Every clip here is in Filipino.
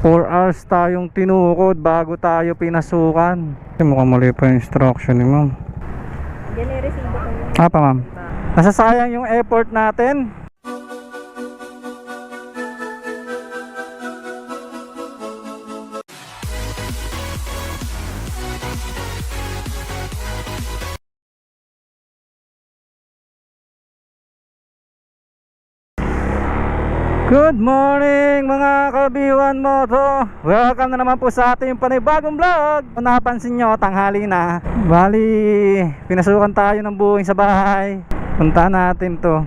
4 hours tayong tinukod bago tayo pinasukan. Kasi mukhang mali pa yung instruction ni ma'am. Yan yung resibo ko. Ah pa ma'am. Nasasayang yung effort natin. Good morning mga kabiwan mo to. Welcome na naman po sa ating panibagong vlog. Kung napansin nyo, tanghali na. Bali, pinasukan tayo ng buwing sa bahay. Punta natin to.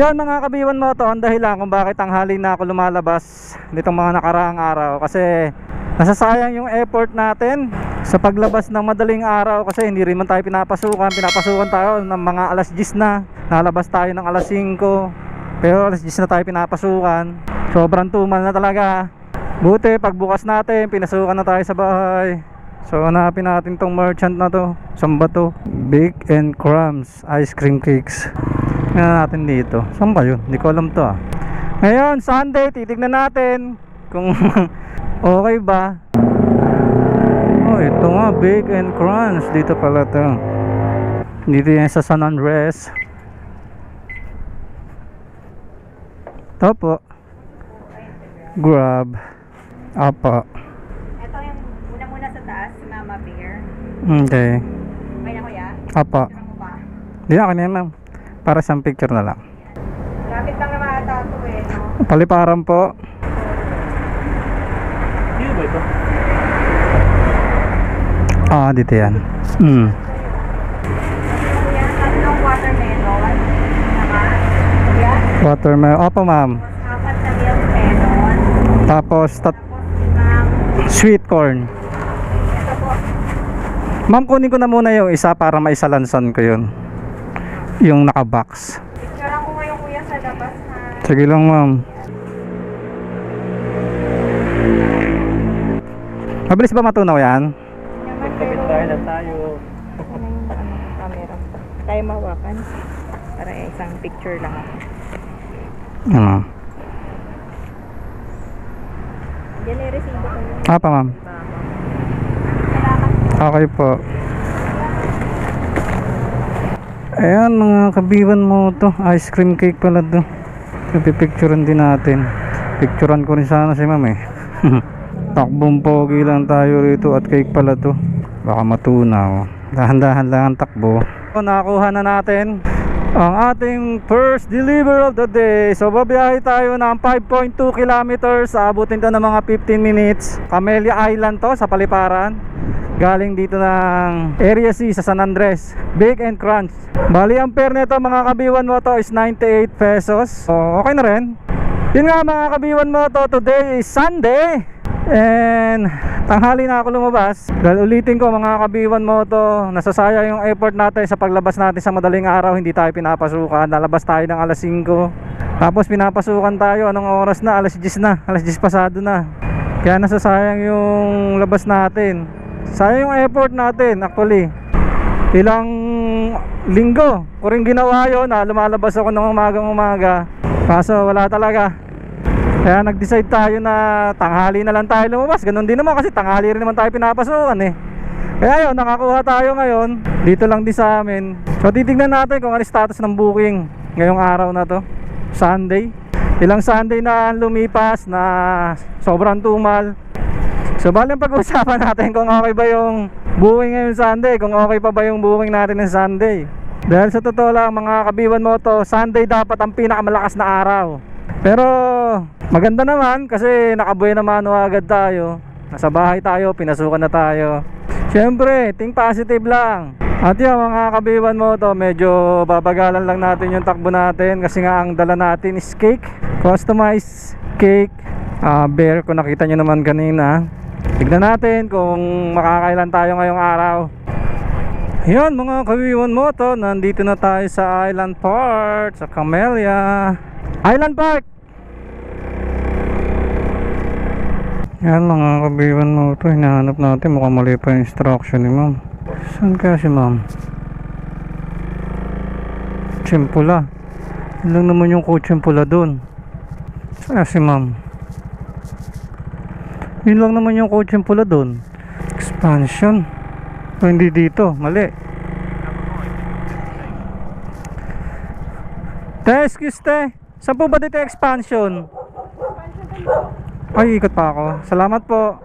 Yan mga kabiwan mo to. Ang dahilan kung bakit tanghali na ako lumalabas Nitong mga nakaraang araw. Kasi nasasayang yung effort natin Sa paglabas ng madaling araw. Kasi hindi rin man tayo pinapasukan. Pinapasukan tayo ng mga alas 10 na. Nalabas tayo ng alas 5 pero alas 10 na tayo pinapasukan. Sobrang tumal na talaga. Buti pagbukas natin, pinasukan na tayo sa bahay. So hanapin natin tong merchant na to. Saan ba to? Big and Crumbs Ice Cream Cakes. Tingnan natin dito. Saan ba yun? Hindi ko alam to ah. Ngayon, Sunday, titignan natin kung okay ba. Oh, ito nga, Big and Crumbs. Dito pala to. Dito yan sa San Andres. Ito po. Grab. Apo. Ito yung muna-muna sa taas, si Mama Bear. Okay. Okay na kuya? Apo. Saka mo ba? Di na kanina ma'am. Para sa picture na lang. Lapit lang naman ata ito eh, no? Paliparan po. Dito ba ito? Ah, dito yan. Hmm. Kuya, tatlong watermelon. Saka, kuya, Watermelon. Opo ma'am. apat na milk melon. Tapos tat sweet corn. Ma'am, kunin ko na muna yung isa para maisalansan ko yun. Yung nakabox. picturean ko ngayon kuya sa labas ha. Sige lang ma'am. Mabilis ba matunaw yan? Kapit tayo lang tayo. ano yung camera? Tayo mawakan. Para isang picture lang ako. Ano? Yan yung resibo ko. Ah pa ma'am. Okay po. Ayan mga kabiwan mo to. Ice cream cake pala to. Pipicturean din natin. Picturean ko rin sana si ma'am eh. Takbong pogi lang tayo rito at cake pala to. Baka matunaw. Dahan-dahan lang ang takbo. So, nakakuha na natin ang ating first deliver of the day. So babiyahe tayo ng 5.2 kilometers. Abutin to ng mga 15 minutes. Camellia Island to sa Paliparan. Galing dito ng Area C sa San Andres. Big and Crunch. Bali ang pair nito mga kabiwan mo to is 98 pesos. So okay na rin. Yun nga mga kabiwan mo to, today is Sunday. And tanghali na ako lumabas. Dahil ulitin ko mga kabiwan mo to Nasasaya yung effort natin sa paglabas natin sa madaling araw. Hindi tayo pinapasukan. Nalabas tayo ng alas 5 Tapos pinapasukan tayo. Anong oras na? Alas 10 na. Alas 10 pasado na. Kaya nasasayang yung labas natin. Sayang yung effort natin actually. Ilang linggo ko rin ginawa yun na lumalabas ako ng umagang umaga Kaso wala talaga kaya nag-decide tayo na tanghali na lang tayo lumabas. Ganun din naman kasi tanghali rin naman tayo pinapasukan eh. Kaya yun, nakakuha tayo ngayon. Dito lang din sa amin. So titignan natin kung ano status ng booking ngayong araw na to. Sunday. Ilang Sunday na lumipas na sobrang tumal. So bali ang pag-uusapan natin kung okay ba yung booking ngayong Sunday. Kung okay pa ba yung booking natin ng Sunday. Dahil sa totoo lang mga kabiwan mo to, Sunday dapat ang pinakamalakas na araw. Pero maganda naman kasi nakabuhay naman agad tayo. Nasa bahay tayo, pinasukan na tayo. Siyempre, think positive lang. At yun mga kabiwan mo to, medyo babagalan lang natin yung takbo natin kasi nga ang dala natin is cake. Customized cake. Ah, bear kung nakita nyo naman kanina. Tignan natin kung makakailan tayo ngayong araw. Yan mga kabiwan mo to, nandito na tayo sa Island Park, sa Camellia. Island Park! Yan mga kabiwan mo to, hinahanap natin, mukhang mali pa yung instruction ni ma'am. Saan kaya si ma'am? Chimpula. Yun lang naman yung kutseng pula doon. Saan si ma'am? Yun naman yung yung pula doon. Expansion. O, hindi dito. Mali. Te, excuse te. Saan po ba dito expansion? Ay, ikot pa ako. Salamat po.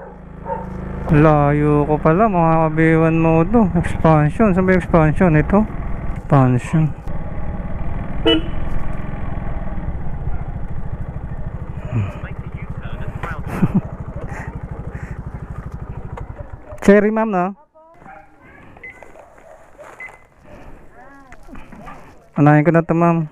Layo ko pala, mga kabiwan mo to. Expansion. Saan ba expansion? Ito? Expansion. Cherry ma'am, no? Anahin ko na to ma'am.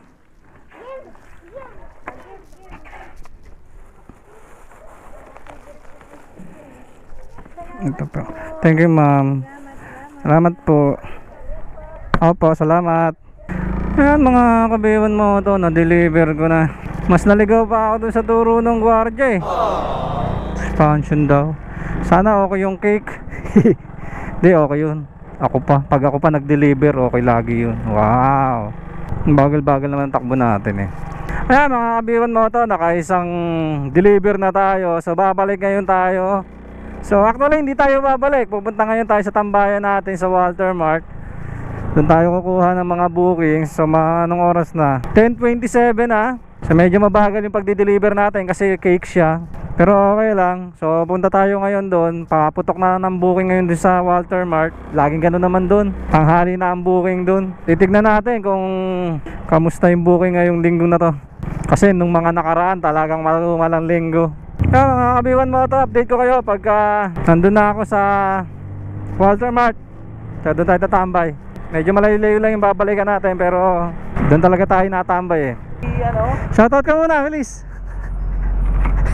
Ito po. Thank you ma'am. Salamat po. Opo, salamat. Ayan mga kabiwan mo to, na-deliver ko na. Mas naligaw pa ako dun sa turo ng gwardiya eh. Expansion daw. Sana okay yung cake. Di, okay yun. Ako pa. Pag ako pa nag-deliver, okay lagi yun. Wow. Bagal-bagal naman takbo natin eh. Ayan mga kabiwan mo to, nakaisang deliver na tayo. So babalik ngayon tayo. So actually hindi tayo babalik. Pupunta ngayon tayo sa tambayan natin sa Walter Mart. Doon tayo kukuha ng mga bookings. So mga anong oras na? 10.27 ah. So medyo mabagal yung pagdi-deliver natin kasi cake siya. Pero okay lang. So punta tayo ngayon doon. Paputok na ng booking ngayon doon sa Walter Mart. Laging ganoon naman doon. Tanghali na ang booking doon. Titignan natin kung kamusta yung booking ngayong linggo na to. Kasi nung mga nakaraan talagang malumalang linggo. Kaya mga kabiwan mo to, update ko kayo pagka nandun na ako sa Walter Mart. So doon tayo tatambay. Medyo malayo-layo lang yung babalikan natin pero doon talaga tayo natambay eh. ano? Shoutout ka muna, bilis.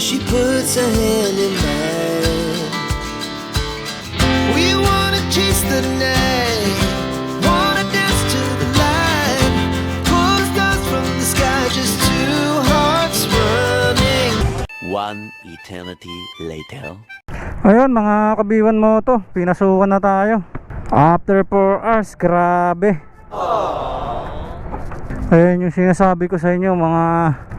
as she puts her hand in mine. We wanna chase the night, wanna dance to the light, pull the stars from the sky, just two hearts running. One eternity later. Ayun mga kabiwan mo to, pinasukan na tayo. After 4 hours, grabe. Ayun yung sinasabi ko sa inyo mga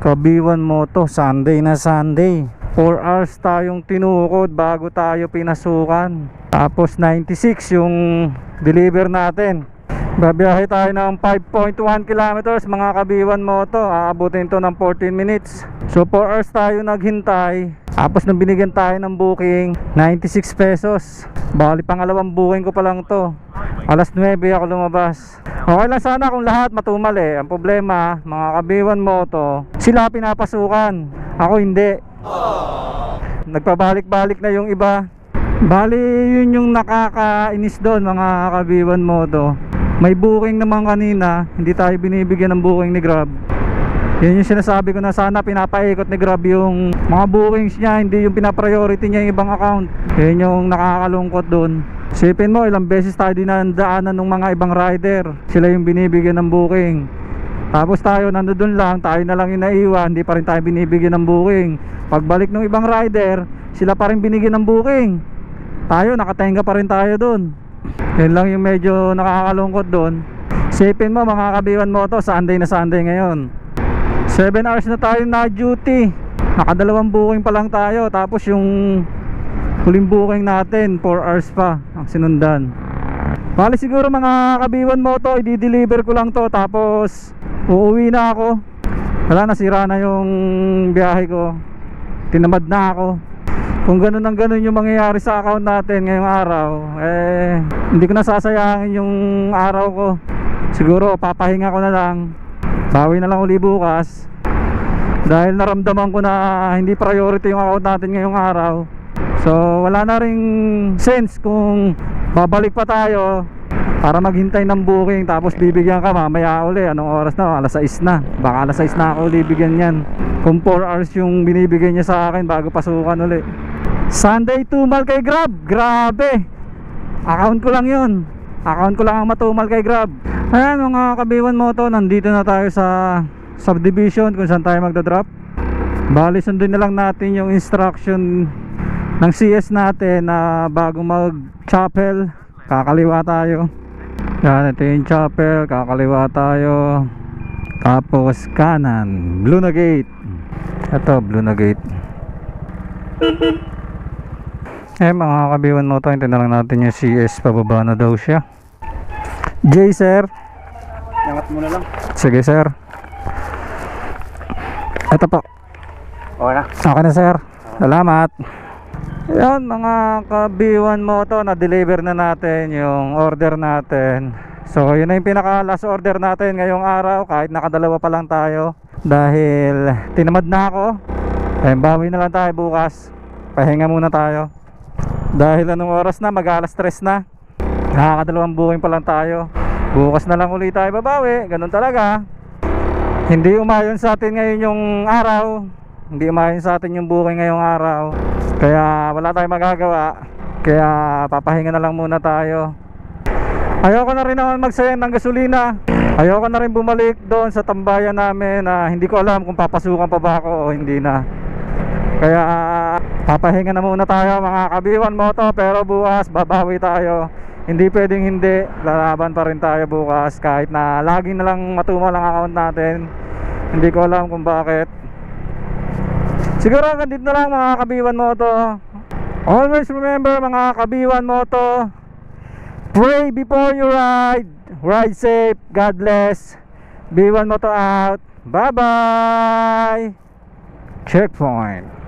kabiwan mo to, Sunday na Sunday. 4 hours tayong tinukod bago tayo pinasukan. Tapos 96 yung deliver natin. Babiyahe tayo ng 5.1 kilometers mga kabiwan mo to. Aabutin to ng 14 minutes. So 4 hours tayo naghintay. Tapos nung binigyan tayo ng booking, 96 pesos. Bali pangalawang booking ko pa lang to. Alas 9 ako lumabas. Okay lang sana kung lahat matumal eh. Ang problema, mga kabiwan mo to, sila pinapasukan. Ako hindi. Nagpabalik-balik na yung iba. Bali, yun yung nakakainis doon mga kabiwan mo to. May booking naman kanina, hindi tayo binibigyan ng booking ni Grab. Yun yung sinasabi ko na sana pinapaikot ni Grab yung mga bookings niya, hindi yung pinapriority niya yung ibang account. Yun yung nakakalungkot doon. Sipin mo, ilang beses tayo dinadaanan ng mga ibang rider. Sila yung binibigyan ng booking. Tapos tayo nandoon lang, tayo na lang yung naiwan, hindi pa rin tayo binibigyan ng booking. Pagbalik ng ibang rider, sila pa rin binigyan ng booking. Tayo, nakatenga pa rin tayo doon. Yan lang yung medyo nakakalungkot doon. Sipin mo mga kabiwan mo to, Sunday na Sunday ngayon. 7 hours na tayo na duty. Nakadalawang booking pa lang tayo. Tapos yung huling booking natin, 4 hours pa ang sinundan. Bali siguro mga kabiwan mo to, i-deliver ko lang to. Tapos uuwi na ako. Wala nasira na yung biyahe ko. Tinamad na ako. Kung ganun ang ganun yung mangyayari sa account natin ngayong araw, eh hindi ko na sasayangin yung araw ko. Siguro papahinga ko na lang. Bawi na lang uli bukas. Dahil naramdaman ko na hindi priority yung account natin ngayong araw. So wala na ring sense kung babalik pa tayo para maghintay ng booking tapos bibigyan ka mamaya uli anong oras na alas 6 na baka alas 6 na ako uli bigyan yan kung 4 hours yung binibigyan niya sa akin bago pasukan uli Sunday tumal kay Grab. Grabe. Account ko lang 'yon. Account ko lang ang matumal kay Grab. Ayan mga kabiwan mo to, nandito na tayo sa subdivision kung saan tayo magdadrop. Bali sundin na lang natin yung instruction ng CS natin na bago mag chapel, kakaliwa tayo. Yan, ito yung chapel, kakaliwa tayo. Tapos kanan, blue na gate. Ito, blue na gate. Eh mga kabiwan mo to, hintayin na lang natin yung CS, pababa na daw siya. J sir. Angat mo na lang. Sige sir. Ito po. Okay na. Okay na sir. Salamat. Yan mga kabiwan mo to, na-deliver na natin yung order natin. So yun na yung pinaka last order natin ngayong araw kahit nakadalawa pa lang tayo. Dahil tinamad na ako. Eh bawi na lang tayo bukas. Pahinga muna tayo. Dahil anong oras na, mag alas stress na. Nakakadalawang booking pa lang tayo. Bukas na lang ulit tayo babawi. Ganun talaga. Hindi umayon sa atin ngayon yung araw. Hindi umayon sa atin yung booking ngayong araw. Kaya wala tayong magagawa. Kaya papahinga na lang muna tayo. Ayoko na rin naman magsayang ng gasolina. Ayoko na rin bumalik doon sa tambayan namin na hindi ko alam kung papasukan pa ba ako o hindi na. Kaya papahinga na muna tayo mga kabiwan moto pero bukas babawi tayo. Hindi pwedeng hindi, lalaban pa rin tayo bukas kahit na lagi na lang matumal ang account natin. Hindi ko alam kung bakit. Siguro dito na lang mga kabiwan moto. Always remember mga kabiwan moto. Pray before you ride. Ride safe. God bless. B1 Moto out. Bye bye. Checkpoint.